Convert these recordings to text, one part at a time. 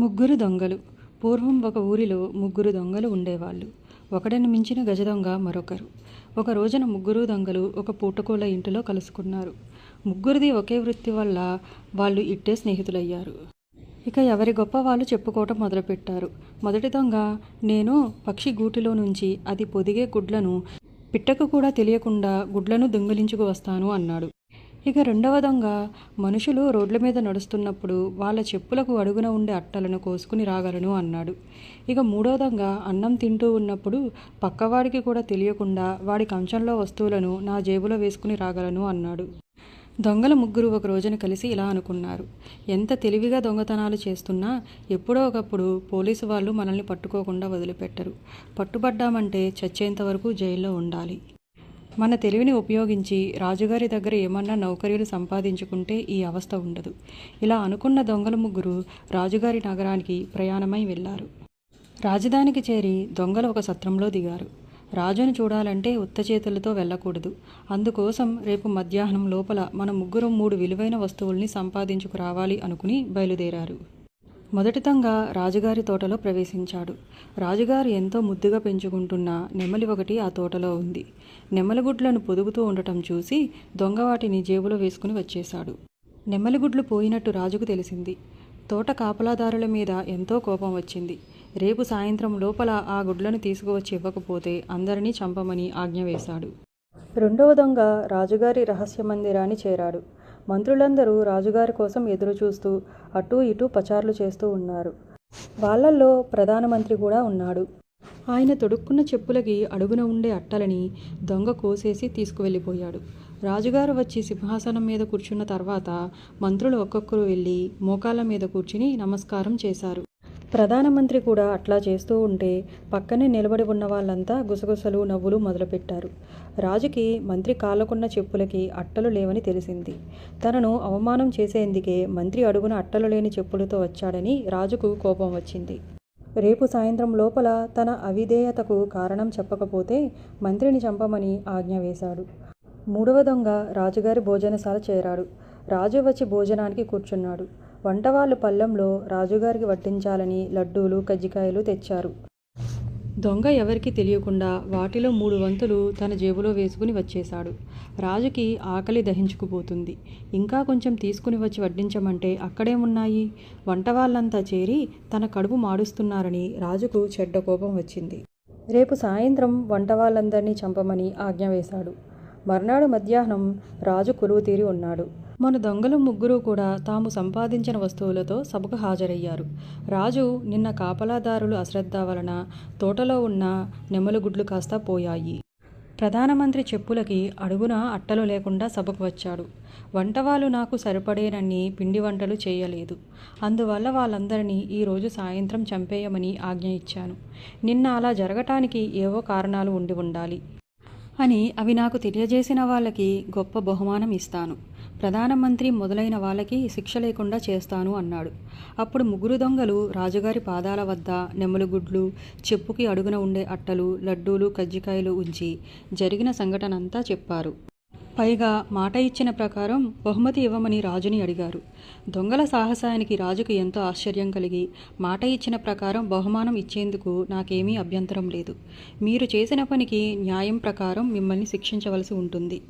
ముగ్గురు దొంగలు. పూర్వం ఒక ఊరిలో ముగ్గురు దొంగలు ఉండేవాళ్ళు. ఒకడని మించిన గజ దొంగ మరొకరు. ఒక రోజున ముగ్గురు దొంగలు ఒక పూటకోళ్ళ ఇంటిలో కలుసుకున్నారు. ముగ్గురిది ఒకే వృత్తి వల్ల వాళ్ళు ఇట్టే స్నేహితులయ్యారు. ఇక ఎవరి గొప్ప వాళ్ళు చెప్పుకోవటం మొదలుపెట్టారు. మొదటి దొంగ నేను పక్షి గూటిలో నుంచి అది పొదిగే గుడ్లను పిట్టకు కూడా తెలియకుండా గుడ్లను దొంగిలించుకు వస్తాను అన్నాడు. ఇక రెండవ దొంగ మనుషులు రోడ్ల మీద నడుస్తున్నప్పుడు వాళ్ళ చెప్పులకు అడుగున ఉండే అట్టలను కోసుకుని రాగలను అన్నాడు. ఇక మూడో దొంగ అన్నం తింటూ ఉన్నప్పుడు పక్కవాడికి కూడా తెలియకుండా వాడి కంచంలో వస్తువులను నా జేబులో వేసుకుని రాగలను అన్నాడు. దొంగల ముగ్గురు ఒక రోజున కలిసి ఇలా అనుకున్నారు. ఎంత తెలివిగా దొంగతనాలు చేస్తున్నా ఎప్పుడో ఒకప్పుడు పోలీసు వాళ్ళు మనల్ని పట్టుకోకుండా వదిలిపెట్టరు. పట్టుబడ్డామంటే చచ్చేంత వరకు జైల్లో ఉండాలి. మన తెలివిని ఉపయోగించి రాజుగారి దగ్గర ఏమన్నా నౌకరీలు సంపాదించుకుంటే ఈ అవస్థ ఉండదు. ఇలా అనుకున్న దొంగల ముగ్గురు రాజుగారి నగరానికి ప్రయాణమై వెళ్ళారు. రాజధానికి చేరి దొంగలు ఒక సత్రంలో దిగారు. రాజును చూడాలంటే ఉత్త చేతులతో వెళ్ళకూడదు. అందుకోసం రేపు మధ్యాహ్నం లోపల మన ముగ్గురు మూడు విలువైన వస్తువుల్ని సంపాదించుకురావాలి అనుకుని బయలుదేరారు. మొదటి రాజుగారి తోటలో ప్రవేశించాడు. రాజుగారు ఎంతో ముద్దుగా పెంచుకుంటున్న నెమలి ఒకటి ఆ తోటలో ఉంది. నెమలిగుడ్లను పొదుగుతూ ఉండటం చూసి దొంగ వాటిని జేబులో వేసుకుని వచ్చేశాడు. నెమలిగుడ్లు పోయినట్టు రాజుకు తెలిసింది. తోట కాపలాదారుల మీద ఎంతో కోపం వచ్చింది. రేపు సాయంత్రం లోపల ఆ గుడ్లను తీసుకువచ్చి ఇవ్వకపోతే అందరినీ చంపమని ఆజ్ఞ వేశాడు. రెండవ దొంగ రాజుగారి రహస్య మందిరాన్ని చేరాడు. మంత్రులందరూ రాజుగారి కోసం ఎదురుచూస్తూ అటూ ఇటూ పచార్లు చేస్తూ ఉన్నారు. వాళ్ళల్లో ప్రధానమంత్రి కూడా ఉన్నాడు. ఆయన తొడుక్కున్న చెప్పులకి అడుగున ఉండే అట్టలని దొంగ కోసేసి తీసుకువెళ్ళిపోయాడు. రాజుగారు వచ్చి సింహాసనం మీద కూర్చున్న తర్వాత మంత్రులు ఒక్కొక్కరు వెళ్ళి మోకాళ్ళ మీద కూర్చుని నమస్కారం చేశారు. ప్రధానమంత్రి కూడా అట్లా చేస్తూ ఉంటే పక్కనే నిలబడి ఉన్న వాళ్ళంతా గుసగుసలు నవ్వులు మొదలుపెట్టారు. రాజుకి మంత్రి కాళ్ళకున్న చెప్పులకి అట్టలు లేవని తెలిసింది. తనను అవమానం చేసేందుకే మంత్రి అడుగున అట్టలు లేని చెప్పులతో వచ్చాడని రాజుకు కోపం వచ్చింది. రేపు సాయంత్రం లోపల తన అవిధేయతకు కారణం చెప్పకపోతే మంత్రిని చంపమని ఆజ్ఞ వేశాడు. మూడవ దొంగ రాజుగారి భోజనశాల చేరాడు. రాజు వచ్చి భోజనానికి కూర్చున్నాడు. వంటవాళ్ళు పళ్ళెంలో రాజుగారికి వడ్డించాలని లడ్డూలు కజ్జికాయలు తెచ్చారు. దొంగ ఎవరికి తెలియకుండా వాటిలో మూడు వంతులు తన జేబులో వేసుకుని వచ్చేశాడు. రాజుకి ఆకలి దహించుకుపోతుంది. ఇంకా కొంచెం తీసుకుని వచ్చి వడ్డించమంటే అక్కడేమున్నాయి వంట వాళ్ళంతా చేరి తన కడుపు మాడుస్తున్నారని రాజుకు చెడ్డ కోపం వచ్చింది. రేపు సాయంత్రం వంట వాళ్ళందరినీ చంపమని ఆజ్ఞ వేశాడు. మర్నాడు మధ్యాహ్నం రాజు కొలువు తీరి ఉన్నాడు. మన దొంగలు ముగ్గురు కూడా తాము సంపాదించిన వస్తువులతో సభకు హాజరయ్యారు. రాజు నిన్న కాపలాదారులు అశ్రద్ధ వలన తోటలో ఉన్న నెమలుగుడ్లు కాస్త పోయాయి. ప్రధానమంత్రి చెప్పులకి అడుగున అట్టలు లేకుండా సభకు వచ్చాడు. వంటవాళ్ళు నాకు సరిపడేనన్ని పిండి వంటలు చేయలేదు. అందువల్ల వాళ్ళందరినీ ఈరోజు సాయంత్రం చంపేయమని ఆజ్ఞ ఇచ్చాను. నిన్న అలా జరగటానికి ఏవో కారణాలు ఉండి ఉండాలి. అని అవి నాకు తెలియజేసిన వాళ్ళకి గొప్ప బహుమానం ఇస్తాను. ప్రధానమంత్రి మొదలైన వాళ్ళకి శిక్ష లేకుండా చేస్తాను అన్నాడు. అప్పుడు ముగ్గురు దొంగలు రాజుగారి పాదాల వద్ద నెమ్మలుగుడ్లు చెప్పుకి అడుగున ఉండే అట్టలు లడ్డూలు కజ్జికాయలు ఉంచి జరిగిన సంఘటన అంతా చెప్పారు. పైగా మాట ఇచ్చిన ప్రకారం బహుమతి ఇవ్వమని రాజుని అడిగారు. దొంగల సాహసానికి రాజుకు ఎంతో ఆశ్చర్యం కలిగి మాట ఇచ్చిన ప్రకారం బహుమానం ఇచ్చేందుకు నాకేమీ అభ్యంతరం లేదు. మీరు చేసిన పనికి న్యాయం ప్రకారం మిమ్మల్ని శిక్షించవలసి ఉంటుంది.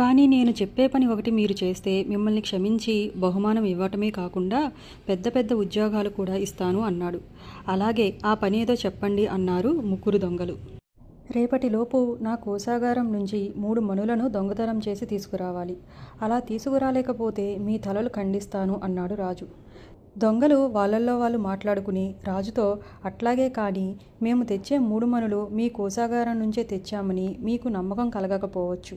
కానీ నేను చెప్పే పని ఒకటి మీరు చేస్తే మిమ్మల్ని క్షమించి బహుమానం ఇవ్వటమే కాకుండా పెద్ద పెద్ద ఉద్యోగాలు కూడా ఇస్తాను అన్నాడు. అలాగే ఆ పని ఏదో చెప్పండి అన్నారు ముగ్గురు దొంగలు. రేపటిలోపు నా కోశాగారం నుంచి మూడు మనులను దొంగతనం చేసి తీసుకురావాలి. అలా తీసుకురాలేకపోతే మీ తలలు ఖండిస్తాను అన్నాడు రాజు. దొంగలు వాళ్ళల్లో వాళ్ళు మాట్లాడుకుని రాజుతో అట్లాగే కానీ మేము తెచ్చే మూడు మనులు మీ కోశాగారం నుంచే తెచ్చామని మీకు నమ్మకం కలగకపోవచ్చు.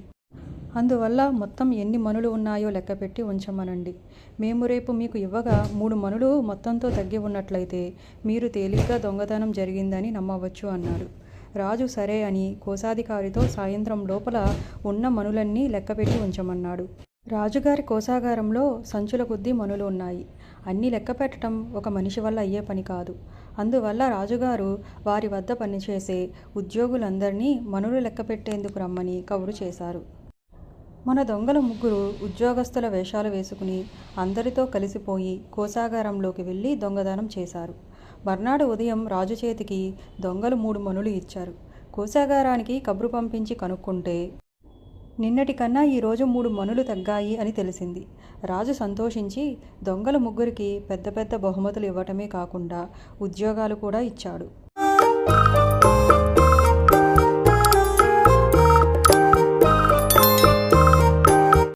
అందువల్ల మొత్తం ఎన్ని మనులు ఉన్నాయో లెక్కపెట్టి ఉంచమనండి. మేము రేపు మీకు ఇవ్వగా మూడు మనులు మొత్తంతో తగ్గి ఉన్నట్లయితే మీరు తేలిగ్గా దొంగతనం జరిగిందని నమ్మవచ్చు అన్నాడు రాజు సరే అని కోశాధికారితో సాయంత్రం లోపల ఉన్న మనులన్నీ లెక్కపెట్టి ఉంచమన్నాడు. రాజుగారి కోశాగారంలో సంచుల కొద్దీ మనులు ఉన్నాయి. అన్నీ లెక్క పెట్టడం ఒక మనిషి వల్ల అయ్యే పని కాదు. అందువల్ల రాజుగారు వారి వద్ద పనిచేసే ఉద్యోగులందరినీ మనులు లెక్క పెట్టేందుకు రమ్మని కబురు చేశారు. మన దొంగలు ముగ్గురు ఉద్యోగస్తుల వేషాలు వేసుకుని అందరితో కలిసిపోయి కోశాగారంలోకి వెళ్ళి దొంగదానం చేశారు. మర్నాడు ఉదయం రాజు చేతికి దొంగలు మూడు మనులు ఇచ్చారు. కోశాగారానికి కబురు పంపించి కనుక్కుంటే నిన్నటి కన్నా ఈరోజు మూడు మనులు తగ్గాయి అని తెలిసింది. రాజు సంతోషించి దొంగల ముగ్గురికి పెద్ద పెద్ద బహుమతులు ఇవ్వటమే కాకుండా ఉద్యోగాలు కూడా ఇచ్చాడు.